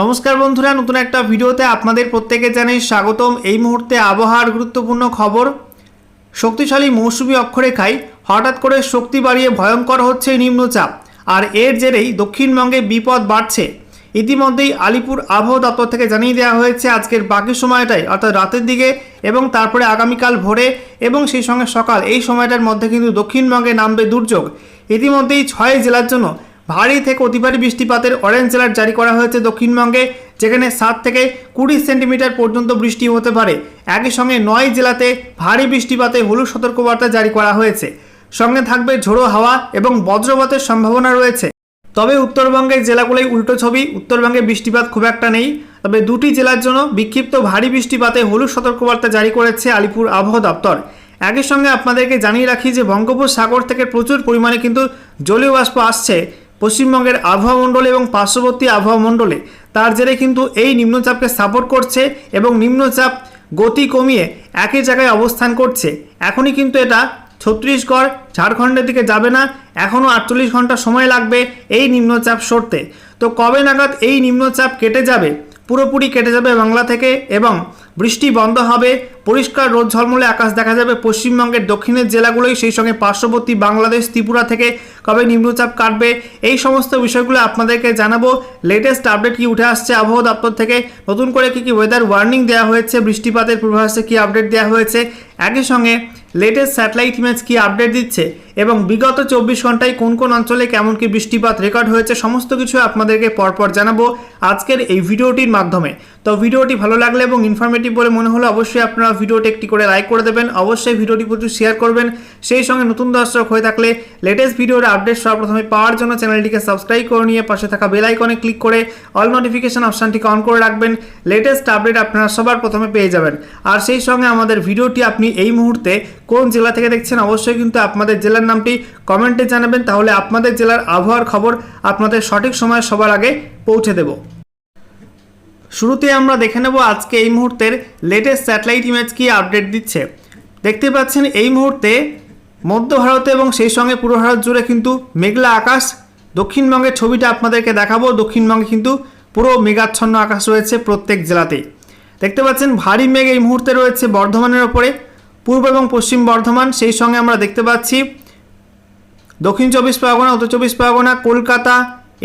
নমস্কার বন্ধুরা, নতুন একটা ভিডিওতে আপনাদের প্রত্যেকে জানাই স্বাগতম। এই মুহূর্তে আবহাওয়ার গুরুত্বপূর্ণ খবর, শক্তিশালী মৌসুমী অক্ষরেখায় হঠাৎ করে শক্তি বাড়িয়ে ভয়ঙ্কর হচ্ছে নিম্নচাপ, আর এর জেরেই দক্ষিণবঙ্গে বিপদ বাড়ছে। ইতিমধ্যেই আলিপুর আবহাওয়া দপ্তর থেকে জানিয়ে দেওয়া হয়েছে, আজকের বাকি সময়টাই অর্থাৎ রাতের দিকে এবং তারপরে আগামীকাল ভোরে এবং সেই সঙ্গে সকাল, এই সময়টার মধ্যে কিন্তু দক্ষিণবঙ্গে নামবে দুর্যোগ। ইতিমধ্যেই ছয় জেলার জন্য ভারী থেকে অতি ভারী বৃষ্টিপাতের অরেঞ্জ অ্যালার্ট জারি করা হয়েছে দক্ষিণবঙ্গে, যেখানে সাত থেকে কুড়ি সেন্টিমিটার পর্যন্ত বৃষ্টি হতে পারে। একই সঙ্গে নয় জেলাতে ভারী বৃষ্টিপাতে হলুদ সতর্কবার্তা জারি করা হয়েছে। সঙ্গে থাকবে ঝোড়ো হাওয়া এবং বজ্রপাতের সম্ভাবনা রয়েছে। তবে উত্তরবঙ্গের জেলাগুলোই উল্টো ছবি, উত্তরবঙ্গে বৃষ্টিপাত খুব একটা নেই। তবে দুটি জেলার জন্য বিক্ষিপ্ত ভারী বৃষ্টিপাতে হলুদ সতর্কবার্তা জারি করেছে আলিপুর আবহাওয়া দপ্তর। একই সঙ্গে আপনাদেরকে জানিয়ে রাখি যে বঙ্গোপসাগর থেকে প্রচুর পরিমাণে কিন্তু জলীয় বাষ্প আসছে। পশ্চিমবঙ্গের আবহাওয়া মণ্ডলে এবং পার্শ্ববর্তী আবহাওয়া মণ্ডলে তার জেরে কিন্তু এই নিম্নচাপকে সাপোর্ট করছে এবং নিম্নচাপ গতি কমিয়ে একই জায়গায় অবস্থান করছে। এখনই কিন্তু এটা ছত্তিশগড়, ঝাড়খণ্ডের দিকে যাবে না। এখনও আটচল্লিশ ঘণ্টা সময় লাগবে এই নিম্নচাপ সরতে। তো কবে নাগাদ এই নিম্নচাপ কেটে যাবে? পুরোপুরি কেটে যাবে বাংলা থেকে এবং বৃষ্টি বন্ধ হবে, পরিষ্কার রোদ ঝলমলে আকাশ দেখা যাবে। পশ্চিমবঙ্গের দক্ষিণের জেলাগুলোই সেই সঙ্গে পার্শ্ববর্তী বাংলাদেশ, ত্রিপুরা থেকে কবে নিম্নচাপ কাটবে? এই সমস্ত বিষয়গুলো আপনাদেরকে জানাব। লেটেস্ট আপডেট কি উঠে আসছে আবহাওয়া দপ্তর থেকে? নতুন করে কী কী ওয়েদার ওয়ার্নিং দেওয়া হয়েছে? বৃষ্টিপাতের পূর্বাভাসে কী আপডেট দেওয়া হয়েছে? একই সঙ্গে লেটেস্ট স্যাটেলাইট ইমেজ কি আপডেট দিচ্ছে? এবং বিগত চব্বিশ ঘন্টায় কোন কোন অঞ্চলে কেমন কি বৃষ্টিপাত রেকর্ড হয়েছে? সমস্ত কিছু আপনাদেরকে পরপর জানাব আজকের এই ভিডিওটির মাধ্যমে। তো ভিডিওটি ভালো লাগলে এবং ইনফরমেটিভ বলে মনে হলে অবশ্যই আপনারা ভিডিওটি একটি করে লাইক করে দেবেন। অবশ্যই ভিডিওটি প্রচুর শেয়ার করবেন। সেই সঙ্গে নতুন দর্শক হয়ে থাকলে লেটেস্ট ভিডিওর আপডেট সর্বপ্রথমে পাওয়ার জন্য চ্যানেলটিকে সাবস্ক্রাইব করে নিয়ে পাশে থাকা বেল আইকনে ক্লিক করে অল নোটিফিকেশন অপশানটিকে অন করে রাখবেন। লেটেস্ট আপডেট আপনারা সবার প্রথমে পেয়ে যাবেন। আর সেই সঙ্গে আমাদের ভিডিওটি আপনি এই মুহূর্তে কোন জেলা থেকে দেখছেন অবশ্যই কিন্তু আপনাদের জেলার নামটি কমেন্টে জানাবেন, তাহলে আপনাদের জেলার আবহাওয়ার খবর আপনাদের সঠিক সময় সবার আগে পৌঁছে দেব। শুরুতে আমরা দেখে নেব আজকে এই মুহূর্তের লেটেস্ট স্যাটেলাইট ইমেজ কি আপডেট দিচ্ছে। দেখতে পাচ্ছেন এই মুহূর্তে মধ্য ভারতে এবং সেই সঙ্গে পুরো ভারত জুড়ে কিন্তু মেঘলা আকাশ। দক্ষিণবঙ্গের ছবিটা আপনাদেরকে দেখাবো, দক্ষিণবঙ্গে কিন্তু পুরো মেঘাচ্ছন্ন আকাশ রয়েছে প্রত্যেক জেলাতেই। দেখতে পাচ্ছেন ভারী মেঘ এই মুহূর্তে রয়েছে বর্ধমানের ওপরে। পূর্ব এবং পশ্চিম বর্ধমান, সেই সঙ্গে আমরা দেখতে পাচ্ছি দক্ষিণ চব্বিশ পরগনা, উত্তর চব্বিশ পরগনা, কলকাতা,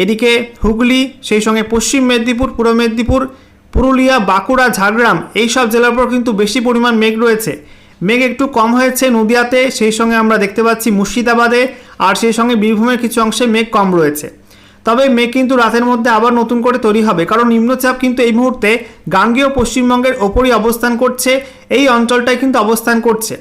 এদিকে হুগলি, সেই সঙ্গে পশ্চিম মেদিনীপুর, পূর্ব মেদিনীপুর, পুরুলিয়া, বাঁকুড়া, ঝাড়গ্রাম, এই সব জেলার উপর কিন্তু বেশি পরিমাণ মেঘ রয়েছে। মেঘ একটু কম হয়েছে নদিয়াতে, সেই সঙ্গে আমরা দেখতে পাচ্ছি মুর্শিদাবাদে, আর সেই সঙ্গে বীরভূমের কিছু অংশে মেঘ কম রয়েছে। তবে মেঘ কিন্তু রাতের মধ্যে আবার নতুন করে তৈরি হবে, কারণ নিম্নচাপ কিন্তু এই মুহূর্তে গাঙ্গেয় পশ্চিমবঙ্গের ওপরই অবস্থান করছে, এই অঞ্চলটায় কিন্তু অবস্থান করছে।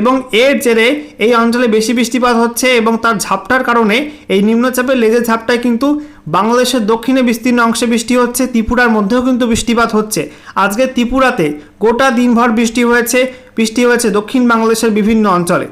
এবং এর জেরে এই অঞ্চলে বেশি বৃষ্টিপাত হচ্ছে এবং তার ঝাপটার কারণে এই নিম্নচাপের লেজের ঝাপটায় কিন্তু বাংলাদেশের দক্ষিণে বিস্তীর্ণ অংশে বৃষ্টি হচ্ছে, ত্রিপুরার মধ্যেও কিন্তু বৃষ্টিপাত হচ্ছে। আজকে ত্রিপুরাতে গোটা দিনভর বৃষ্টি হয়েছে বৃষ্টি হয়েছে দক্ষিণ বাংলাদেশের বিভিন্ন অঞ্চলে।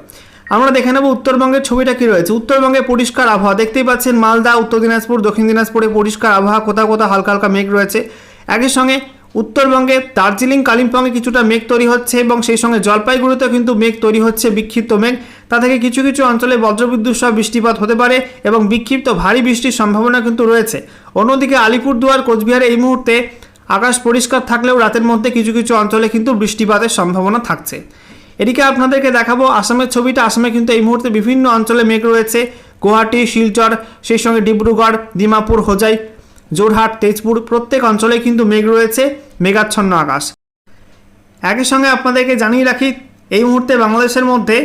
আমরা দেখে নেব উত্তরবঙ্গের ছবিটা কি রয়েছে। উত্তরবঙ্গে পরিষ্কার আবহাওয়া, দেখতেই পাচ্ছেন মালদা, উত্তর দিনাজপুর, দক্ষিণ দিনাজপুরে পরিষ্কার আবহাওয়া, কোথাও কোথাও হালকা হালকা মেঘ রয়েছে। একই সঙ্গে উত্তরবঙ্গে দার্জিলিং, কালিম্পংয়ে কিছুটা মেঘ তৈরি হচ্ছে এবং সেই সঙ্গে জলপাইগুড়িতেও কিন্তু মেঘ তৈরি হচ্ছে, বিক্ষিপ্ত মেঘ। তা থেকে কিছু কিছু অঞ্চলে বজ্রবিদ্যুৎ সহ বৃষ্টিপাত হতে পারে এবং বিক্ষিপ্ত ভারী বৃষ্টির সম্ভাবনা কিন্তু রয়েছে। অন্যদিকে আলিপুরদুয়ার, কোচবিহারে এই মুহূর্তে আকাশ পরিষ্কার থাকলেও রাতের মধ্যে কিছু কিছু অঞ্চলে কিন্তু বৃষ্টিপাতের সম্ভাবনা থাকছে। এদিকে আপনাদেরকে দেখাবো, আসামের ছবিটা। আসামে কিন্তু এই মুহূর্তে বিভিন্ন অঞ্চলে মেঘ রয়েছে। গুয়াহাটি, শিলচর, সেই সঙ্গে ডিব্রুগড় দিমাপুর হোজাই জোরহাট তেজপুর প্রত্যেক অঞ্চলে কিন্তু মেঘ রয়েছে, মেঘাচ্ছন্ন আকাশ। একই সঙ্গে আপনাদেরকে জানিয়ে রাখি, এই মুহূর্তে বাংলাদেশের মধ্যে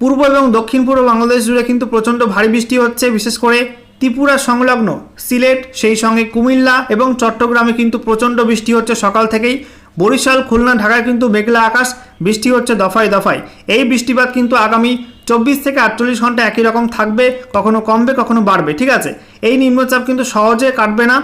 পূর্ব এবং দক্ষিণ পূর্ব বাংলাদেশ জুড়ে কিন্তু প্রচণ্ড ভারী বৃষ্টি হচ্ছে, বিশেষ করে ত্রিপুরা সংলগ্ন সিলেট, সেই সঙ্গে কুমিল্লা এবং চট্টগ্রামে কিন্তু প্রচণ্ড বৃষ্টি হচ্ছে সকাল থেকেই। বরিশাল, খুলনা, ঢাকায় কিন্তু মেঘলা আকাশ, বৃষ্টি হচ্ছে দফায় দফায়। এই বৃষ্টিপাত কিন্তু আগামী চব্বিশ থেকে আটচল্লিশ ঘণ্টা একই রকম থাকবে, কখনো কমবে, কখনো বাড়বে, ঠিক আছে? এই নিম্নচাপ কিন্তু সহজে কাটবে না।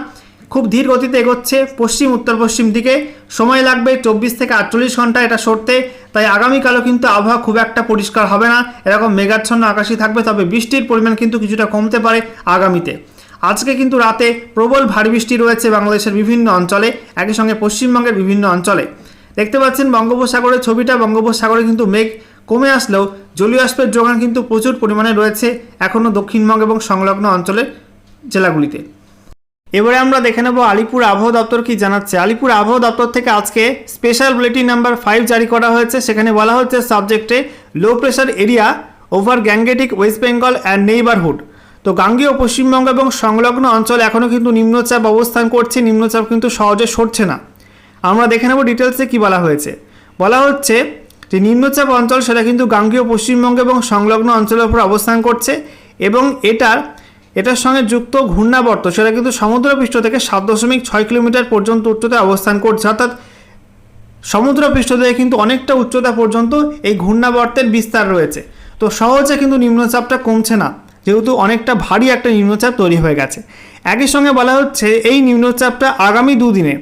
খুব ধীর গতিতে এগোচ্ছে পশ্চিম, উত্তর, পশ্চিম দিকে। সময় লাগবে চব্বিশ থেকে আটচল্লিশ ঘণ্টা এটা সরতে। তাই আগামীকালও কিন্তু আবহাওয়া খুব একটা পরিষ্কার হবে না। এরকম মেঘাচ্ছন্ন আকাশই থাকবে, তবে বৃষ্টির পরিমাণ কিন্তু কিছুটা কমতে পারে আগামীতে। আজকে কিন্তু রাতে প্রবল ভারী বৃষ্টি রয়েছে বাংলাদেশের বিভিন্ন অঞ্চলে, একই সঙ্গে পশ্চিমবঙ্গের বিভিন্ন অঞ্চলে। দেখতে পাচ্ছেন বঙ্গোপসাগরের ছবিটা, বঙ্গোপসাগরে কিন্তু মেঘ কমে আসলেও জলীয় বাষ্পের যোগান কিন্তু প্রচুর পরিমাণে রয়েছে এখনও দক্ষিণবঙ্গ এবং সংলগ্ন অঞ্চলের জেলাগুলিতে। এবারে আমরা দেখে নেব আলিপুর আবহাওয়া দপ্তর কি জানাচ্ছে। আলিপুর আবহাওয়া দপ্তর থেকে আজকে স্পেশাল বুলেটিন নাম্বার ফাইভ জারি করা হয়েছে। সেখানে বলা হচ্ছে সাবজেক্টে low pressure area over gangetic west Bengal and neighbourhood তো গাঙ্গীয় পশ্চিমবঙ্গ এবং সংলগ্ন অঞ্চল এখনও কিন্তু নিম্নচাপ অবস্থান করছে, নিম্নচাপ কিন্তু সহজে সরছে না। আমরা দেখে নেব ডিটেলসে কী বলা হয়েছে। বলা হচ্ছে যে নিম্নচাপ অঞ্চল সেটা কিন্তু গাঙ্গীয় পশ্চিমবঙ্গ এবং সংলগ্ন অঞ্চলের উপর অবস্থান করছে এবং এটার এটার সঙ্গে যুক্ত ঘূর্ণাবর্ত সেটা কিন্তু সমুদ্রপৃষ্ঠ থেকে সাত দশমিক ছয় কিলোমিটার পর্যন্ত উচ্চতায় অবস্থান করছে। অর্থাৎ সমুদ্রপৃষ্ঠ থেকে কিন্তু অনেকটা উচ্চতা পর্যন্ত এই ঘূর্ণাবর্তের বিস্তার রয়েছে। তো সহজে কিন্তু নিম্নচাপটা কমছে না। যেহেতু অনেকটা ভারী একটা নিম্নচাপ তৈরি হয়ে গেছে। একই সঙ্গে বলা হচ্ছে, এই নিম্নচাপটা আগামী দুদিনে,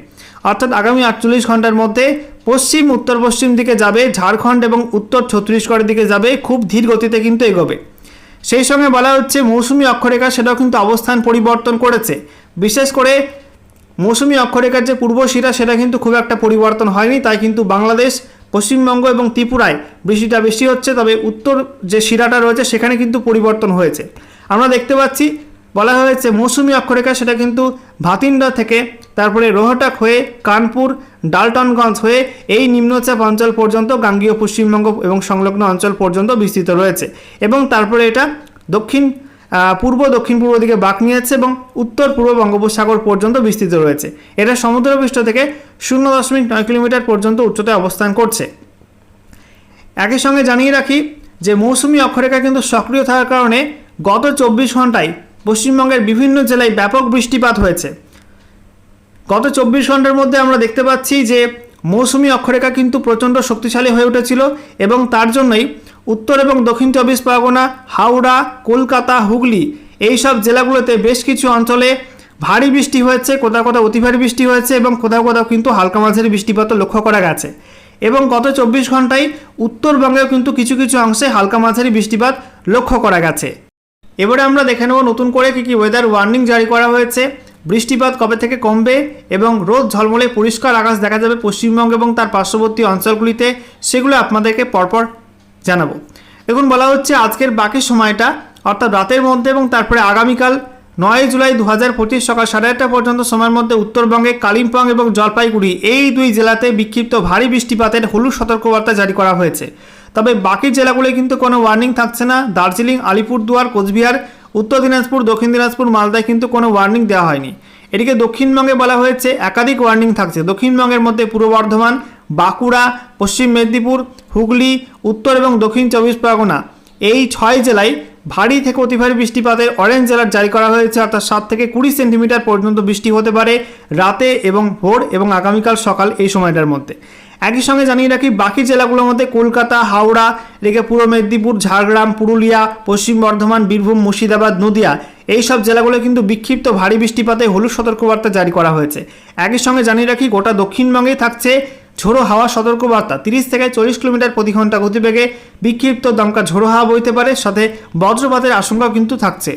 অর্থাৎ আগামী আটচল্লিশ ঘণ্টার মধ্যে পশ্চিম উত্তর পশ্চিম দিকে যাবে, ঝাড়খণ্ড এবং উত্তর ছত্তিশগড়ের দিকে যাবে, খুব ধীর গতিতে কিন্তু এগোবে। সেই সঙ্গে বলা হচ্ছে, মৌসুমি অক্ষরেখা সেটাও কিন্তু অবস্থান পরিবর্তন করেছে। বিশেষ করে মৌসুমি অক্ষরেখার যে পূর্ব শিরা সেটা কিন্তু খুব একটা পরিবর্তন হয়নি, তাই কিন্তু বাংলাদেশ পশ্চিমবঙ্গ এবং ত্রিপুরায় বৃষ্টিটা বেশি হচ্ছে, তবে উত্তর যে শিরাটা রয়েছে সেখানে কিন্তু পরিবর্তন হয়েছে। আমরা দেখতে পাচ্ছি, বলা হয়েছে মৌসুমি অক্ষরেখা, সেটা কিন্তু ভাতিন্ডা থেকে তারপরে রোহটাক হয়ে কানপুর, ডালটনগঞ্জ হয়ে এই নিম্নচাপ অঞ্চল পর্যন্ত, গাঙ্গীয় পশ্চিমবঙ্গ এবং সংলগ্ন অঞ্চল পর্যন্ত বিস্তৃত রয়েছে। এবং তারপরে এটা দক্ষিণ পূর্ব দক্ষিণ পূর্ব দিকে বাঁক নিয়েছে এবং উত্তর পূর্ব বঙ্গোপসাগর পর্যন্ত বিস্তৃত রয়েছে। এটা সমুদ্রপৃষ্ঠ থেকে শূন্য দশমিক নয় কিলোমিটার পর্যন্ত উচ্চতায় অবস্থান করছে। একই সঙ্গে জানিয়ে রাখি যে, মৌসুমি অক্ষরেখা কিন্তু সক্রিয় থাকার কারণে গত চব্বিশ ঘন্টায় পশ্চিমবঙ্গের বিভিন্ন জেলায় ব্যাপক বৃষ্টিপাত হয়েছে। গত চব্বিশ ঘণ্টার মধ্যে আমরা দেখতে পাচ্ছি যে, মৌসুমি অক্ষরেখা কিন্তু প্রচণ্ড শক্তিশালী হয়ে উঠেছিল এবং তার জন্যই উত্তর এবং দক্ষিণ চব্বিশ পরগনা, হাওড়া, কলকাতা, হুগলি এই সব জেলাগুলোতে বেশ কিছু অঞ্চলে ভারী বৃষ্টি হয়েছে, কোথাও কোথাও অতি ভারী বৃষ্টি হয়েছে এবং কোথাও কোথাও কিন্তু হালকা মাঝারি বৃষ্টিপাতও লক্ষ্য করা গেছে। এবং গত চব্বিশ ঘন্টায় উত্তরবঙ্গেও কিন্তু কিছু কিছু অংশে হালকা মাঝারি বৃষ্টিপাত লক্ষ্য করা গেছে। এবারে আমরা দেখে নেব নতুন করে কি কি ওয়েদার ওয়ার্নিং জারি করা হয়েছে, বৃষ্টিপাত কবে থেকে কমবে এবং রোদ ঝলমলে পরিষ্কার আকাশ দেখা যাবে পশ্চিমবঙ্গ এবং তার পার্শ্ববর্তী অঞ্চলগুলিতে, সেগুলো আপনাদেরকে পরপর জানাব। দেখুন বলা হচ্ছে আজকের বাকি সময়টা, অর্থাৎ রাতের মধ্যে এবং তারপরে আগামীকাল নয় জুলাই দু হাজার পঁচিশ সকাল সাড়ে আটটা পর্যন্ত সময়ের মধ্যে উত্তরবঙ্গে কালিম্পং এবং জলপাইগুড়ি এই দুই জেলাতে বিক্ষিপ্ত ভারী বৃষ্টিপাতের হলুদ সতর্কবার্তা জারি করা হয়েছে। তবে বাকি জেলাগুলোয় কিন্তু কোনো ওয়ার্নিং থাকছে না। দার্জিলিং, আলিপুরদুয়ার, কোচবিহার, উত্তর দিনাজপুর, দক্ষিণ দিনাজপুর, মালদায় কিন্তু কোনো ওয়ার্নিং দেওয়া হয়নি। এটিকে দক্ষিণবঙ্গে বলা হয়েছে একাধিক ওয়ার্নিং থাকছে। দক্ষিণবঙ্গের মধ্যে পূর্ব বর্ধমান বাঁকুড়া, পশ্চিম মেদিনীপুর, হুগলি, উত্তর এবং দক্ষিণ চব্বিশ পরগনা। এই ছয় জেলায় ভারী থেকে অতি ভারী বৃষ্টিপাতের অরেঞ্জ অ্যালার্ট জারি করা হয়েছে, অর্থাৎ সাত থেকে কুড়ি সেন্টিমিটার পর্যন্ত বৃষ্টি হতে পারে রাতে এবং ভোর এবং আগামীকাল সকাল এই সময়টার মধ্যে। একই সঙ্গে জানিয়ে রাখি, বাকি জেলাগুলোর মধ্যে কলকাতা, হাওড়া, এদিকে পূর্ব মেদিনীপুর, ঝাড়গ্রাম, পুরুলিয়া, পশ্চিম বর্ধমান, বীরভূম, মুর্শিদাবাদ, নদিয়া, এই সব জেলাগুলো কিন্তু বিক্ষিপ্ত ভারী বৃষ্টিপাতে হলুদ সতর্কবার্তা জারি করা হয়েছে। একই সঙ্গে জানিয়ে রাখি, গোটা দক্ষিণবঙ্গেই থাকছে ঝোড়ো হাওয়া সতর্কবার্তা। তিরিশ থেকে চল্লিশ কিলোমিটার প্রতি ঘণ্টা গতিবেগে বিক্ষিপ্ত দমকা ঝোড়ো হাওয়া বইতে পারে, সাথে বজ্রপাতের আশঙ্কাও কিন্তু থাকছে।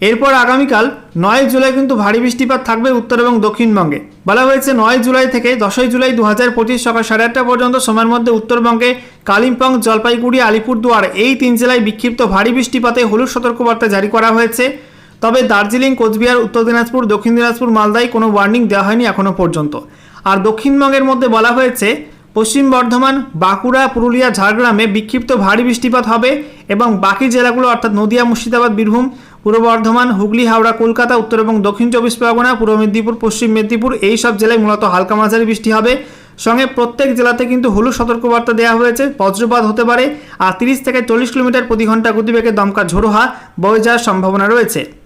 এরপর আগামীকাল নয় জুলাই কিন্তু ভারী বৃষ্টিপাত থাকবে উত্তর এবং দক্ষিণবঙ্গে। বলা হয়েছে, নয় জুলাই থেকে দশই জুলাই দু হাজার পঁচিশ সকাল সাড়ে আটটা পর্যন্ত সময়ের মধ্যে উত্তরবঙ্গে কালিম্পং, জলপাইগুড়ি, আলিপুরদুয়ার এই তিন জেলায় বিক্ষিপ্ত ভারী বৃষ্টিপাতে হলুদ সতর্কবার্তা জারি করা হয়েছে। তবে দার্জিলিং, কোচবিহার, উত্তর দিনাজপুর, দক্ষিণ দিনাজপুর, মালদায় কোনো ওয়ার্নিং দেওয়া হয়নি এখনও পর্যন্ত। আর দক্ষিণবঙ্গের মধ্যে বলা হয়েছে, পশ্চিম বর্ধমান, বাঁকুড়া, পুরুলিয়া, ঝাড়গ্রামে বিক্ষিপ্ত ভারী বৃষ্টিপাত হবে এবং বাকি জেলাগুলো অর্থাৎ নদিয়া, মুর্শিদাবাদ, বীরভূম, পূর্ব বর্ধমান, হুগলি, হাওড়া, কলকাতা, উত্তর এবং দক্ষিণ চব্বিশ পরগনা, পূর্ব মেদিনীপুর, পশ্চিম মেদিনীপুর এই সব জেলায় মূলত হালকা মাঝারি বৃষ্টি হবে। সঙ্গে প্রত্যেক জেলাতে কিন্তু হলুদ সতর্কবার্তা দেওয়া হয়েছে, বজ্রপাত হতে পারে, আর তিরিশ থেকে চল্লিশ কিলোমিটার প্রতি ঘণ্টা গতিবেগে দমকা ঝোড়োহা বয়ে যাওয়ার সম্ভাবনা রয়েছে।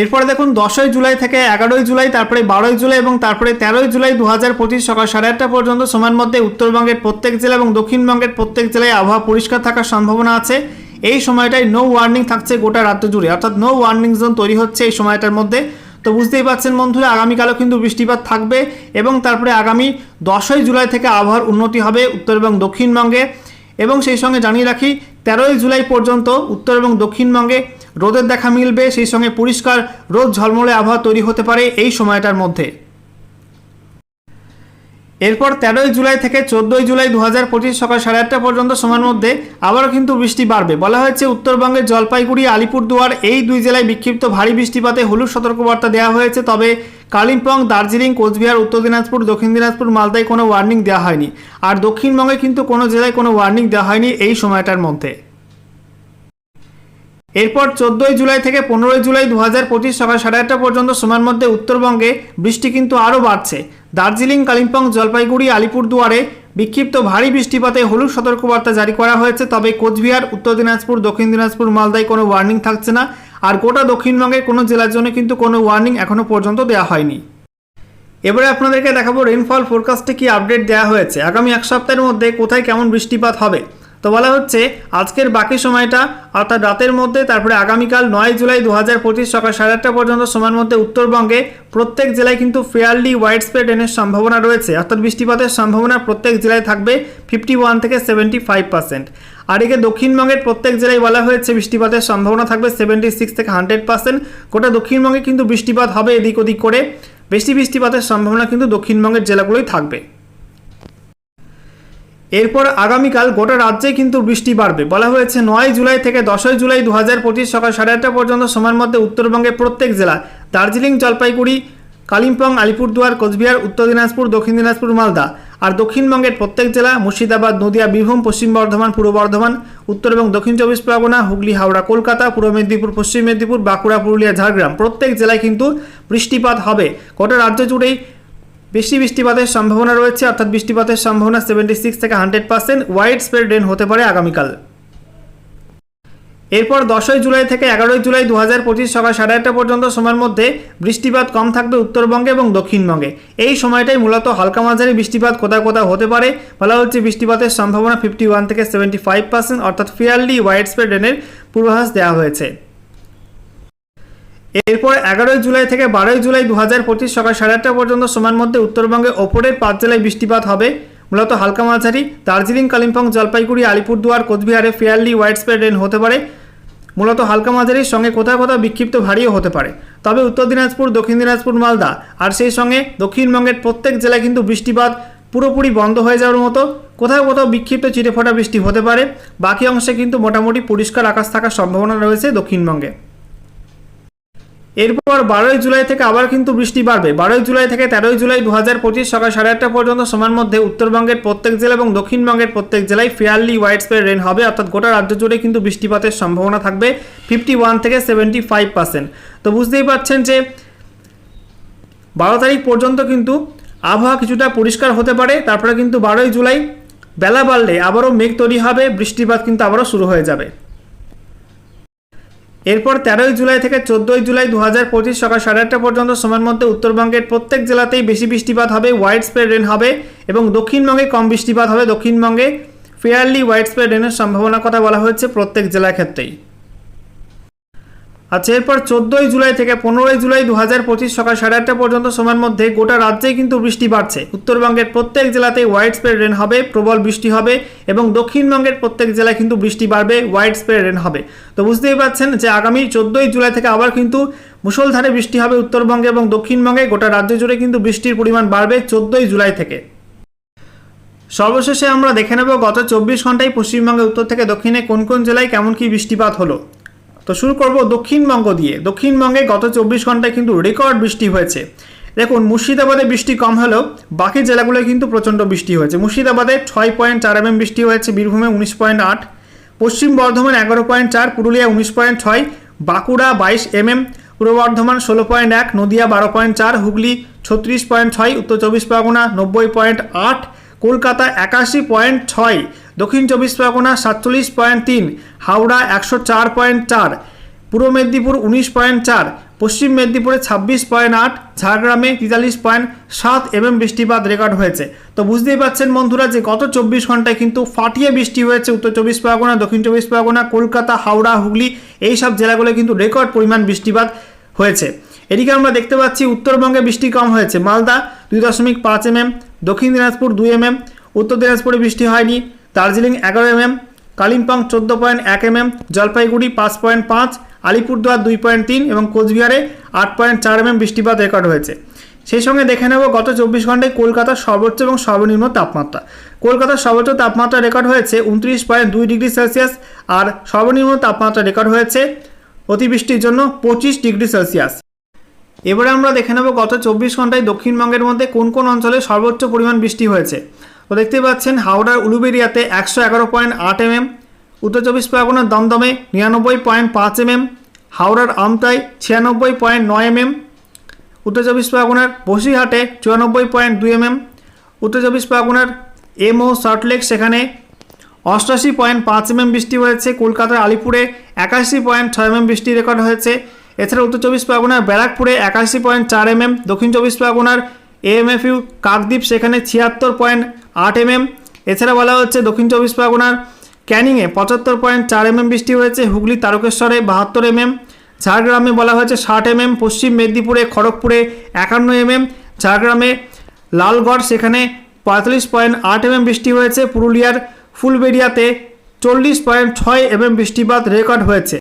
এরপরে দেখুন, দশই জুলাই থেকে এগারোই জুলাই, তারপরে বারোই জুলাই এবং তারপরে তেরোই জুলাই দু হাজার পঁচিশ সকাল সাড়ে আটটা পর্যন্ত সময়ের মধ্যে উত্তরবঙ্গের প্রত্যেক জেলা এবং দক্ষিণবঙ্গের প্রত্যেক জেলায় আবহাওয়া পরিষ্কার থাকার সম্ভাবনা আছে। এই সময়টায় নো ওয়ার্নিং থাকছে গোটা রাজ্য জুড়ে, অর্থাৎ নো ওয়ার্নিং জোন তৈরি হচ্ছে এই সময়টার মধ্যে। তো বুঝতেই পারছেন বন্ধুরা, আগামীকালও কিন্তু বৃষ্টিপাত থাকবে এবং তারপরে আগামী দশই জুলাই থেকে আবহাওয়ার উন্নতি হবে উত্তর এবং দক্ষিণবঙ্গে। এবং সেই সঙ্গে জানিয়ে রাখি, তেরোই জুলাই পর্যন্ত উত্তর এবং দক্ষিণবঙ্গে রোদের দেখা মিলবে, সেই সঙ্গে পরিষ্কার রোদ ঝলমলে আবহাওয়া তৈরি হতে পারে এই সময়টার মধ্যে। এরপর তেরোই জুলাই থেকে চোদ্দোই জুলাই দু হাজার পঁচিশ সকাল সাড়ে আটটা পর্যন্ত সময়ের মধ্যে আবারও কিন্তু বৃষ্টি বাড়বে। বলা হয়েছে উত্তরবঙ্গের জলপাইগুড়ি, আলিপুরদুয়ার এই দুই জেলায় বিক্ষিপ্ত ভারী বৃষ্টিপাতে হলুদ সতর্কবার্তা দেওয়া হয়েছে, তবে কালিম্পং, দার্জিলিং, কোচবিহার, উত্তর দিনাজপুর, দক্ষিণ দিনাজপুর, মালদায় কোনো ওয়ার্নিং দেওয়া হয়নি। আর দক্ষিণবঙ্গে কিন্তু কোনো জেলায় কোনো ওয়ার্নিং দেওয়া হয়নি এই সময়টার মধ্যে। এরপর চোদ্দোই জুলাই থেকে পনেরোই জুলাই দু হাজার পঁচিশ সকাল সাড়ে আটটা পর্যন্ত সময়ের মধ্যে উত্তরবঙ্গে বৃষ্টি কিন্তু আরও বাড়ছে। দার্জিলিং, কালিম্পং, জলপাইগুড়ি, আলিপুরদুয়ারে বিক্ষিপ্ত ভারী বৃষ্টিপাতে হলুদ সতর্কবার্তা জারি করা হয়েছে, তবে কোচবিহার, উত্তর দিনাজপুর, দক্ষিণ দিনাজপুর, মালদায় কোনো ওয়ার্নিং থাকছে না আর গোটা দক্ষিণবঙ্গের কোনো জেলার জন্য কিন্তু কোনো ওয়ার্নিং এখনও পর্যন্ত দেওয়া হয়নি। এবারে আপনাদেরকে দেখাবো রেনফল ফোরকাস্টে কি আপডেট দেওয়া হয়েছে। আগামী এক সপ্তাহের মধ্যে কোথায় কেমন বৃষ্টিপাত হবে? তো বলা হচ্ছে, আজকের বাকি সময়টা, অর্থাৎ রাতের মধ্যে, তারপরে আগামীকাল নয় জুলাই দু হাজার পঁচিশ সকাল সাড়ে আটটা পর্যন্ত সময়ের মধ্যে উত্তরবঙ্গে প্রত্যেক জেলায় কিন্তু ফেয়ারলি ওয়াইড স্প্রেড রেনের সম্ভাবনা রয়েছে। অর্থাৎ বৃষ্টিপাতের সম্ভাবনা প্রত্যেক জেলায় থাকবে ফিফটি ওয়ান থেকে সেভেন্টি ফাইভ পার্সেন্ট আর একে দক্ষিণবঙ্গের প্রত্যেক জেলায় বলা হয়েছে, বৃষ্টিপাতের সম্ভাবনা থাকবে সেভেন্টি সিক্স থেকে হান্ড্রেড পার্সেন্ট গোটা দক্ষিণবঙ্গে কিন্তু বৃষ্টিপাত হবে এদিক ওদিক করে। বেশি বৃষ্টিপাতের সম্ভাবনা কিন্তু দক্ষিণবঙ্গের জেলাগুলোই থাকবে। এরপর আগামীকাল গোটা রাজ্যে কিন্তু বৃষ্টি বাড়বে। বলা হয়েছে, নয় জুলাই থেকে দশই জুলাই দু হাজার পঁচিশ সকাল সাড়ে আটটা পর্যন্ত সময়ের মধ্যে উত্তরবঙ্গের প্রত্যেক জেলা, দার্জিলিং, জলপাইগুড়ি, কালিম্পং, আলিপুরদুয়ার, কোচবিহার, উত্তর দিনাজপুর, দক্ষিণ দিনাজপুর, মালদা আর দক্ষিণবঙ্গের প্রত্যেক জেলা, মুর্শিদাবাদ, নদিয়া, বীরভূম, পশ্চিম বর্ধমান, পূর্ব বর্ধমান, উত্তর এবং দক্ষিণ চব্বিশ পরগনা, হুগলি, হাওড়া, কলকাতা, পূর্ব মেদিনীপুর, পশ্চিম মেদিনীপুর, বাঁকুড়া, পুরুলিয়া, ঝাড়গ্রাম প্রত্যেক জেলায় কিন্তু বৃষ্টিপাত হবে। গোটা রাজ্য জুড়েই বেশি বৃষ্টিপাতের সম্ভাবনা রয়েছে, অর্থাৎ বৃষ্টিপাতের সম্ভাবনা সেভেন্টি সিক্স থেকে hundred percent wide spread rain হতে পারে আগামীকাল। এরপর দশই জুলাই থেকে এগারোই জুলাই দু হাজার পঁচিশ সকাল সাড়ে আটটা পর্যন্ত সময়ের মধ্যে বৃষ্টিপাত কম থাকবে উত্তরবঙ্গে এবং দক্ষিণবঙ্গে। এই সময়টাই মূলত হালকা মাঝারি বৃষ্টিপাত কোথাও কোথাও হতে পারে। বলা হচ্ছে বৃষ্টিপাতের সম্ভাবনা ফিফটি ওয়ান থেকে সেভেন্টি ফাইভ পার্সেন্ট অর্থাৎ ফেয়ারলি ওয়াইড স্প্রেড রেনের পূর্বাভাস দেওয়া হয়েছে। এরপর এগারোই জুলাই থেকে বারোই জুলাই দু হাজার পঁচিশ সকাল সাড়ে আটটা পর্যন্ত সময়ের মধ্যে উত্তরবঙ্গে ওপরের পাঁচ জেলায় বৃষ্টিপাত হবে। মূলত হালকা মাঝারি, দার্জিলিং, কালিম্পং, জলপাইগুড়ি, আলিপুরদুয়ার, কোচবিহারে ফেয়ারলি ওয়াইড স্প্রেড রেন হতে পারে। মূলত হালকা মাঝারির সঙ্গে কোথাও কোথাও বিক্ষিপ্ত ভারীও হতে পারে। তবে উত্তর দিনাজপুর, দক্ষিণ দিনাজপুর, মালদা আর সেই সঙ্গে দক্ষিণবঙ্গের প্রত্যেক জেলায় কিন্তু বৃষ্টিপাত পুরোপুরি বন্ধ হয়ে যাওয়ার মতো কোথাও কোথাও বিক্ষিপ্ত চিরেফোঁটা বৃষ্টি হতে পারে। বাকি অংশে কিন্তু মোটামুটি পরিষ্কার আকাশ থাকার সম্ভাবনা রয়েছে দক্ষিণবঙ্গে। এরপর বারোই জুলাই থেকে আবার কিন্তু বৃষ্টি বাড়বে। বারোই জুলাই থেকে তেরোই জুলাই দু হাজার পঁচিশ সকাল সাড়ে আটটা পর্যন্ত সময়ের মধ্যে উত্তরবঙ্গের প্রত্যেক জেলা এবং দক্ষিণবঙ্গের প্রত্যেক জেলায় ফেয়ারলি ওয়াইড স্প্রেড রেন হবে, অর্থাৎ গোটা রাজ্য জুড়ে কিন্তু বৃষ্টিপাতের সম্ভাবনা থাকবে ফিফটি ওয়ান থেকে সেভেন্টি ফাইভ পার্সেন্ট তো বুঝতেই পারছেন যে বারো তারিখ পর্যন্ত কিন্তু আবহাওয়া কিছুটা পরিষ্কার হতে পারে, তারপরে কিন্তু বারোই জুলাই বেলা বাড়লে আবারও মেঘ তৈরি হবে, বৃষ্টিপাত কিন্তু আবারও শুরু হয়ে যাবে। এরপর তেরোই জুলাই থেকে চোদ্দই জুলাই দু হাজার পঁচিশ সকাল সাড়ে আটটা পর্যন্ত সময়ের মধ্যে উত্তরবঙ্গের প্রত্যেক জেলাতেই বেশি বৃষ্টিপাত হবে ওয়াইড স্প্রেড রেন হবে এবং দক্ষিণবঙ্গে কম বৃষ্টিপাত হবে। দক্ষিণবঙ্গে ফেয়ারলি ওয়াইড স্প্রেড রেনের সম্ভাবনার কথা বলা হয়েছে প্রত্যেক জেলার ক্ষেত্রেই। আচ্ছা এরপর চোদ্দোই জুলাই থেকে পনেরোই জুলাই দু হাজার পঁচিশ সকাল সাড়ে আটটা পর্যন্ত সময়ের মধ্যে গোটা রাজ্যেই কিন্তু বৃষ্টি বাড়ছে। উত্তরবঙ্গের প্রত্যেক জেলাতেই ওয়াইড স্প্রেড রেন হবে, প্রবল বৃষ্টি হবে এবং দক্ষিণবঙ্গের প্রত্যেক জেলায় কিন্তু বৃষ্টি বাড়বে ওয়াইড স্প্রেড রেন হবে। তো বুঝতেই পারছেন যে আগামী চোদ্দোই জুলাই থেকে আবার কিন্তু মুষলধারে বৃষ্টি হবে উত্তরবঙ্গে এবং দক্ষিণবঙ্গে। গোটা রাজ্য জুড়ে কিন্তু বৃষ্টির পরিমাণ বাড়বে চোদ্দোই জুলাই থেকে। সর্বশেষে আমরা দেখে নেব গত চব্বিশ ঘন্টায় পশ্চিমবঙ্গের উত্তর থেকে দক্ষিণে কোন কোন জেলায় কেমন কি বৃষ্টিপাত হলো। তো শুরু করব দক্ষিণবঙ্গ দিয়ে। দক্ষিণবঙ্গে গত চব্বিশ ঘন্টায় কিন্তু রেকর্ড বৃষ্টি হয়েছে। দেখুন, মুর্শিদাবাদে বৃষ্টি কম হলেও বাকি জেলাগুলোয় কিন্তু প্রচণ্ড বৃষ্টি হয়েছে। মুর্শিদাবাদে ছয় পয়েন্ট চার এমএম বৃষ্টি হয়েছে, বীরভূমে উনিশ পয়েন্ট আট, পশ্চিম বর্ধমান এগারো পয়েন্ট চার, পুরুলিয়া উনিশ পয়েন্ট ছয়, বাঁকুড়া বাইশ এমএম, পূর্ব বর্ধমান ষোলো পয়েন্ট এক, নদিয়া বারো পয়েন্ট চার, হুগলি ছত্রিশ পয়েন্ট ছয়, উত্তর চব্বিশ পরগনা নব্বই পয়েন্ট আট কলকাতা একাশি পয়েন্ট ছয়, দক্ষিণ চব্বিশ পরগনা সাতচল্লিশ পয়েন্ট তিন, হাওড়া একশো চার পয়েন্ট চার, পূর্ব মেদিনীপুর উনিশ পয়েন্ট চার, পশ্চিম মেদিনীপুরে ছাব্বিশ পয়েন্ট আট, ঝাড়গ্রামে তেতাল্লিশ পয়েন্ট সাত এমএম বৃষ্টিপাত রেকর্ড হয়েছে। তো বুঝতেই পারছেন বন্ধুরা যে গত চব্বিশ ঘন্টায় কিন্তু ফাটিয়ে বৃষ্টি হয়েছে উত্তর চব্বিশ পরগনা, দক্ষিণ চব্বিশ পরগনা, কলকাতা, হাওড়া, হুগলি এই সব জেলাগুলো কিন্তু রেকর্ড পরিমাণ বৃষ্টিপাত হয়েছে। এদিকে আমরা দেখতে পাচ্ছি উত্তরবঙ্গে বৃষ্টি কম হয়েছে। মালদা দুই দশমিক পাঁচ এমএম দক্ষিণ দিনাজপুর দুই এমএম, উত্তর দিনাজপুরে বৃষ্টি হয়নি, দার্জিলিং এগারো এমএম, কালিম্পং চোদ্দ পয়েন্ট এক এমএম, জলপাইগুড়ি পাঁচ পয়েন্ট পাঁচ, আলিপুরদুয়ার দুই পয়েন্ট তিন এবং কোচবিহারে আট পয়েন্ট চার এমএম বৃষ্টিপাত রেকর্ড হয়েছে। সেই সঙ্গে দেখে নেব গত চব্বিশ ঘন্টায় কলকাতার সর্বোচ্চ এবং সর্বনিম্ন তাপমাত্রা। কলকাতার সর্বোচ্চ তাপমাত্রা রেকর্ড হয়েছে উনত্রিশ পয়েন্ট দুই ডিগ্রি সেলসিয়াস আর সর্বনিম্ন তাপমাত্রা রেকর্ড হয়েছে অতিবৃষ্টির জন্য পঁচিশ ডিগ্রি সেলসিয়াস। এবারে আমরা দেখে নেব গত চব্বিশ ঘন্টায় দক্ষিণবঙ্গের মধ্যে কোন কোন অঞ্চলে সর্বোচ্চ পরিমাণ বৃষ্টি হয়েছে। তো দেখতে পাচ্ছেন, হাওড়ার উলুবেরিয়াতে একশো এগারো পয়েন্ট আট এমএম, উত্তর চব্বিশ পরগনার দমদমে নিরানব্বই পয়েন্ট পাঁচ এমএম, হাওড়ার আমতায় ছিয়ানব্বই পয়েন্ট নয় এমএম, উত্তর চব্বিশ পরগনার বসিরহাটে চুরানব্বই পয়েন্ট দুই এমএম, উত্তর চব্বিশ পরগনার এমও সল্টলেক সেখানে অষ্টাশি পয়েন্ট পাঁচ এমএম বৃষ্টি হয়েছে, কলকাতার আলিপুরে একাশি পয়েন্ট ছয় এমএম বৃষ্টি রেকর্ড হয়েছে এছাড়া উত্তর চব্বিশ পরগনার ব্যারাকপুরে একাশি পয়েন্ট চার এমএম, দক্ষিণ চব্বিশ পরগনার এএমএফইউ কাকদ্বীপ সেখানে ছিয়াত্তর পয়েন্ট আট এমএম। এছাড়া বলা হচ্ছে দক্ষিণ চব্বিশ পরগনার ক্যানিংয়ে পঁচাত্তর পয়েন্ট চার এমএম বৃষ্টি হয়েছে, হুগলি, তারকেশ্বরে বাহাত্তর এমএম, ঝাড়গ্রামে বলা হয়েছে ষাট এমএম, পশ্চিম মেদিনীপুরে, খড়গপুরে একান্ন এমএম, ঝাড়গ্রামে লালগড় সেখানে পঁয়তাল্লিশ পয়েন্ট আট এমএম বৃষ্টি হয়েছে, পুরুলিয়ার ফুলবেড়িয়াতে চল্লিশ পয়েন্ট ছয় এমএম বৃষ্টিপাত রেকর্ড হয়েছে।